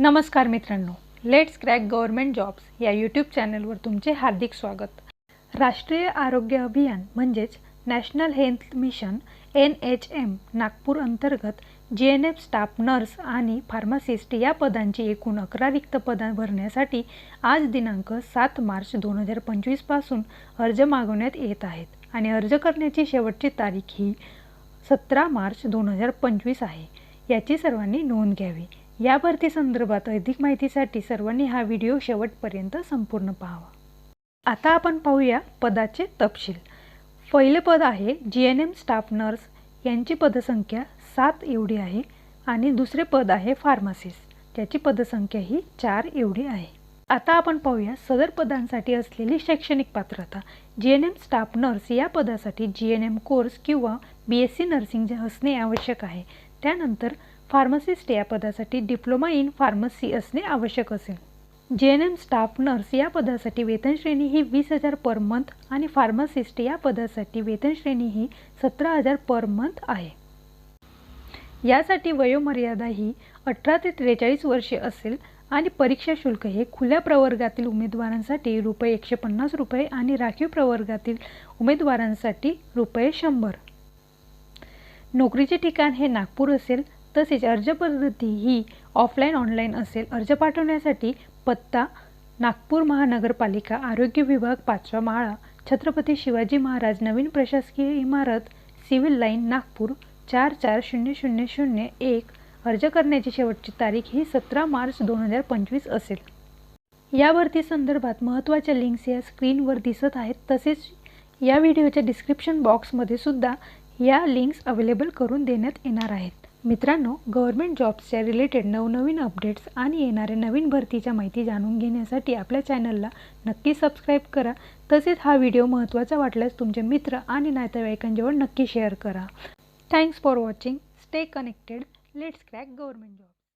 नमस्कार मित्रांनो let's crack government jobs या यूट्यूब चॅनलवर तुमचे हार्दिक स्वागत. राष्ट्रीय आरोग्य अभियान म्हणजेच national health mission N H M Nagpur अंतर्गत G N F staff nurse आणि फार्मासिस्ट या पदांची एकूण अकरा रिक्त पदं भरण्यासाठी आज दिनांक सात मार्च दोन हजार पंचवीसपासून अर्ज मागवण्यात येत आहेत आणि अर्ज करण्याची शेवटची तारीख ही सतरा मार्च दोन हजार पंचवीस आहे. याची सर्वांनी नोंद घ्यावी. या भरती संदर्भात अधिक माहितीसाठी सर्वांनी हा व्हिडिओ शेवटपर्यंत संपूर्ण पाहावा. आता आपण पाहूया पदाचे तपशील. पहिलं पद आहे G N M staff nurse यांची पदसंख्या सात एवढी आहे आणि दुसरे पद आहे फार्मासिस्ट त्याची पदसंख्या ही चार एवढी आहे. आता आपण पाहूया सदर पदांसाठी असलेली शैक्षणिक पात्रता. G N M staff nurse या पदासाठी जी एन एम कोर्स किंवा बी एस सी नर्सिंग जे असणे आवश्यक आहे. त्यानंतर फार्मसिस्ट या पदासाठी डिप्लोमा इन फार्मसी असणे आवश्यक असेल. जे एन एम स्टाफ नर्स या पदासाठी वेतन श्रेणी ही वीस हजार पर मंथ आणि फार्मासिस्ट या पदासाठी वेतन श्रेणी ही सतरा हजार पर मंथ आहे. यासाठी वयोमर्यादा ही अठरा ते त्रेचाळीस वर्षे असेल आणि परीक्षा शुल्क हे खुल्या प्रवर्गातील उमेदवारांसाठी रुपये एकशे पन्नास रुपये आणि राखीव प्रवर्गातील उमेदवारांसाठी रुपये शंभर. नोकरीचे ठिकाण हे नागपूर असेल तसेच अर्ज पद्धती ही ऑफलाईन ऑनलाईन असेल. अर्ज पाठवण्यासाठी पत्ता नागपूर महानगरपालिका आरोग्य विभाग पाचवा माळा छत्रपती शिवाजी महाराज नवीन प्रशासकीय इमारत सिव्हिल लाईन नागपूर चार चार शून्य शून्य शून्य एक. अर्ज करण्याची शेवटची तारीख ही सतरा मार्च दोन हजार पंचवीस असेल. या भरती संदर्भात महत्त्वाच्या लिंक्स या स्क्रीनवर दिसत आहेत. तसेच या व्हिडिओच्या डिस्क्रिप्शन बॉक्समध्ये सुद्धा या लिंक्स अवेलेबल करून देण्यात येणार आहेत. मित्रांनो गव्हर्मेंट जॉब्सच्या रिलेटेड नवनवीन अपडेट्स आणि येणाऱ्या नवीन भरतीच्या माहिती जाणून घेण्यासाठी आपल्या चॅनलला नक्की सबस्क्राईब करा. तसेच हा व्हिडिओ महत्त्वाचा वाटल्यास तुमचे मित्र आणि नातेवाईकांजवळ नक्की शेअर करा. Thanks for watching stay connected let's crack government job